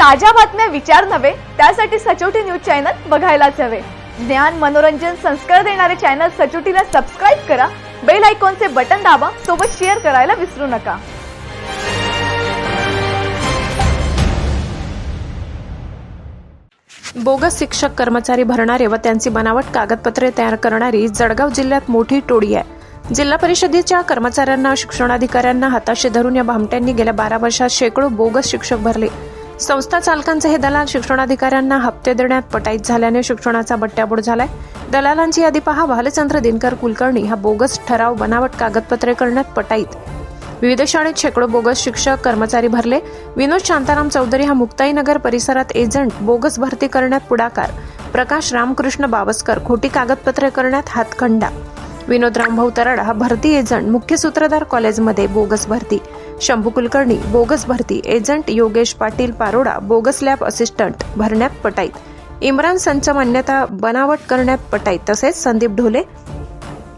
ताज्या बातम्या विचार नव्हे त्यासाठी सचोटी न्यूज चॅनल बघायलाच हवे. ज्ञान मनोरंजन संस्कार देणारे चॅनल सचोटीला सबस्क्राईब करा बेल आयकॉनचे बटन दाबा सोबत शेअर करायला विसरू नका. बोगस शिक्षक कर्मचारी भरणारे व त्यांची बनावट कागदपत्रे तयार करणारी जळगाव जिल्ह्यात मोठी टोळी आहे. जिल्हा परिषदेच्या कर्मचाऱ्यांना शिक्षणाधिकाऱ्यांना हाताशी धरून या भामट्यांनी गेल्या बारा वर्षात शेकडो बोगस शिक्षक भरले. संस्था चालकांचे हे दलाल शिक्षणाधिकाऱ्यांना हप्ते देण्यात पटाईत झाल्याने शिक्षणाचा बट्ट्याबोड झालाय. दलालांची यादी पहा. भालचंद्र दिनकर कुलकर्णी हा बोगस ठराव बनावट कागदपत्रे करण्यात पटाईत. विविध शाळेत शेकडो बोगस शिक्षक कर्मचारी भरले. विनोद शांताराम चौधरी हा मुक्ताईनगर परिसरात एजंट बोगस भरती करण्यात पुढाकार. प्रकाश रामकृष्ण बावस्कर खोटी कागदपत्रे करण्यात हातखंडा. विनोद रामभाऊ तराड हा भरती एजंट मुख्य सूत्रधार कॉलेजमध्ये बोगस भरती. शंभू कुलकर्णी बोगस भरती agent Yogesh Patil Paroda bogus lab assistant भरण्यात पटाईत. इम्रान संच मान्यता बनावट करण्यात पटाईत तसेच संदीप ढोले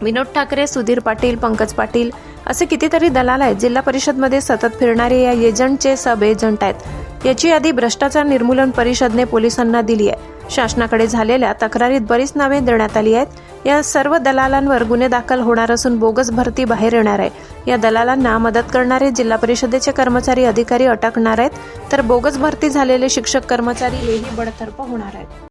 विनोद ठाकरे सुधीर पाटील पंकज पाटील असे कितीतरी दलाल आहेत जिल्हा परिषदमध्ये सतत फिरणारे या एजंटचे सब एजंट आहेत. याची यादी भ्रष्टाचार निर्मूलन परिषदने पोलिसांना दिली आहे. शासनाकडे झालेल्या तक्रारीत बरीच नावे देण्यात आली आहेत. या सर्व दलालांवर गुन्हे दाखल होणार असून बोगस भरती बाहेर येणार आहे. या दलालांना मदत करणारे जिल्हा परिषदेचे कर्मचारी अधिकारी अटकणार आहेत. तर बोगस भरती झालेले शिक्षक कर्मचारी हेही बडतर्फ होणार आहेत.